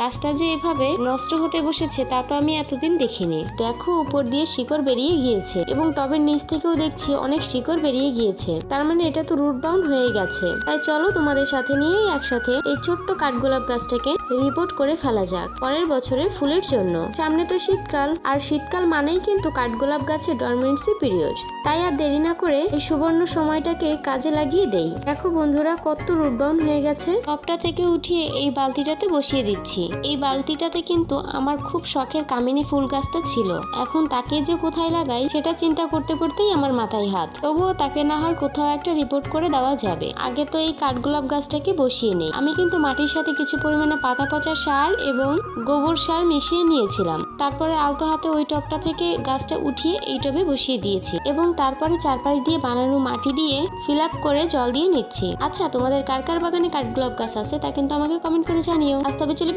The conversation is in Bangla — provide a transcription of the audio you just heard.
গাছটা যে এভাবে নষ্ট হতে বসেছে, তা তো আমি এতদিন দেখিনি। দেখো, উপর দিয়ে শিকড় বেরিয়ে গিয়েছে এবং টবের নিচ থেকেও দেখছি অনেক শিকড় বেরিয়ে গিয়েছে। তার মানে এটা তো রুট বাউন্ড হয়ে গেছে। তাই চলো তোমাদের সাথে নিয়েই একসাথে এই ছোট্ট কাঠগোলাপ গাছটাকে রিপোর্ট করে ফেলা যাক পরের বছরের ফুলের জন্য। সামনে তো শীতকাল, আর শীতকাল মানেই কিন্তু কাঠগোলাপ গাছের ডরমেন্সি পিরিয়ড তাই আর দেরি না করে এই সুবর্ণ সময়টাকে কাজে লাগিয়ে দেই। দেখো বন্ধুরা, কত রুট বাউন্ড হয়ে গেছে। টপটা থেকে উঠিয়ে এই বালতিটাতে বসিয়ে দিচ্ছি। এই বালতিটাতে কিন্তু আমার খুব শখের কামিনী ফুল গাছটা ছিল। এখন তাকে যে কোথায় লাগাই সেটা চিন্তা করতে করতেই আমার মাথায় হাত। তবুও তাকে না হয় কোথাও একটা রিপোর্ট করে দেওয়া যাবে। আগে তো এই কাঠগোলাপ গাছটাকে বসিয়ে নেই। আমি কিন্তু মাটির সাথে কিছু পরিমাণে পাতা পচা সার এবং গোবর সার মিশিয়ে নিয়েছিলাম। তারপরে আলতো হাতে ওই টবটা থেকে গাছটা উঠিয়ে এই টবে বসিয়ে দিয়েছি এবং তারপরে চারপাশ দিয়ে বানানো মাটি দিয়ে ফিল আপ করে জল দিয়ে নিচ্ছি। আচ্ছা তোমাদের কার কার বাগানে কাঠগোলাপ গাছ আছে তা কিন্তু আমাকে কমেন্ট করে জানিও। আজ তবে চলি